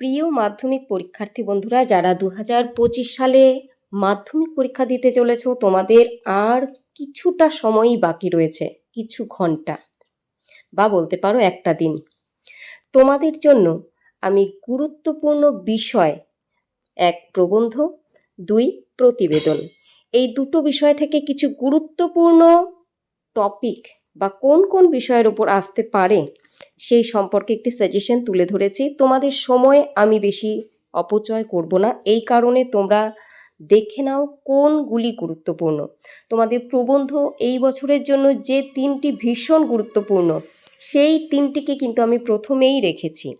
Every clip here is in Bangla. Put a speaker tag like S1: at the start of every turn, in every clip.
S1: প্রিয় মাধ্যমিক পরীক্ষার্থী বন্ধুরা, যারা দু হাজার পঁচিশ সালে মাধ্যমিক পরীক্ষা দিতে চলেছো, তোমাদের আর কিছুটা সময়ই বাকি রয়েছে, কিছু ঘণ্টা। বা বলতে পারো একটা দিন। তোমাদের জন্য আমি গুরুত্বপূর্ণ বিষয়, এক প্রবন্ধ, দুই প্রতিবেদন। এই দুটো বিষয় থেকে কিছু গুরুত্বপূর্ণ টপিক বা কোন কোন বিষয়ের ওপর আসতে পারে সেই সম্পর্কে একটি সাজেশন তুলে ধরেছি। তোমাদের সময় আমি বেশি অপচয় করব না। এই কারণে তোমরা দেখে নাও কোনগুলি গুরুত্বপূর্ণ। তোমাদের প্রবন্ধ এই বছরের জন্য যে তিনটি ভীষণ গুরুত্বপূর্ণ, সেই তিনটিকে কিন্তু আমি প্রথমেই রেখেছি।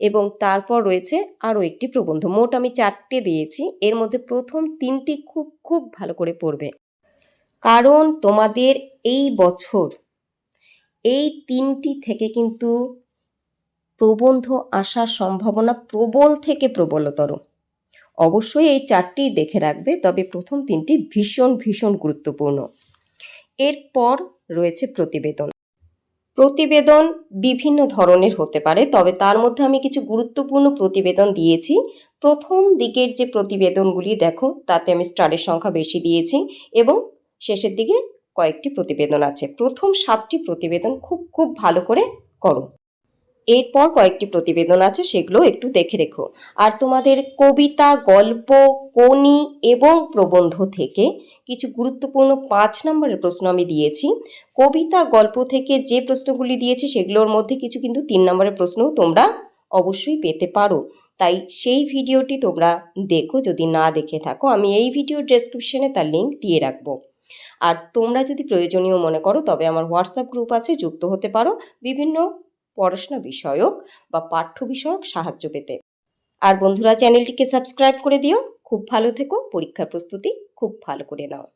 S1: এবং তারপর রয়েছে আরও একটি প্রবন্ধ। মোট আমি চারটে দিয়েছি। এর মধ্যে প্রথম তিনটি খুব খুব ভালো করে পড়বে। কারণ তোমাদের এই বছর এই তিনটি থেকে কিন্তু প্রবন্ধ আসার সম্ভাবনা প্রবল থেকে প্রবলতর। অবশ্যই এই চারটি দেখে রাখবে, তবে প্রথম তিনটি ভীষণ ভীষণ গুরুত্বপূর্ণ। এরপর রয়েছে প্রতিবেদন। প্রতিবেদন বিভিন্ন ধরনের হতে পারে, তবে তার মধ্যে আমি কিছু গুরুত্বপূর্ণ প্রতিবেদন দিয়েছি। প্রথম দিকের যে প্রতিবেদনগুলি দেখো, তাতে আমি স্টারের সংখ্যা বেশি দিয়েছি এবং শেষের দিকে কয়েকটি প্রতিবেদন আছে। প্রথম সাতটি প্রতিবেদন খুব খুব ভালো করে করো। এরপর কয়েকটি প্রতিবেদন আছে, সেগুলো একটু দেখে রেখো। আর তোমাদের কবিতা, গল্প কোনি এবং প্রবন্ধ থেকে কিছু গুরুত্বপূর্ণ পাঁচ নম্বরের প্রশ্ন আমি দিয়েছি। কবিতা, গল্প থেকে যে প্রশ্নগুলি দিয়েছি, সেগুলোর মধ্যে কিছু কিন্তু তিন নম্বরের প্রশ্নও তোমরা অবশ্যই পেতে পারো। তাই সেই ভিডিওটি তোমরা দেখো, যদি না দেখে থাকো, আমি এই ভিডিওর ডেসক্রিপশনে তার লিঙ্ক দিয়ে রাখব। আর তোমরা যদি প্রয়োজনীয় মনে করো, তবে আমার হোয়াটসঅ্যাপ গ্রুপ আছে, যুক্ত হতে পারো। বিভিন্ন পড়াশোনা বিষয়ক বা পাঠ্য বিষয়ক সাহায্য পেতে। আর বন্ধুরা চ্যানেলটিকে সাবস্ক্রাইব করে দিও। খুব ভালো থেকো। পরীক্ষার প্রস্তুতি খুব ভালো করে নাও।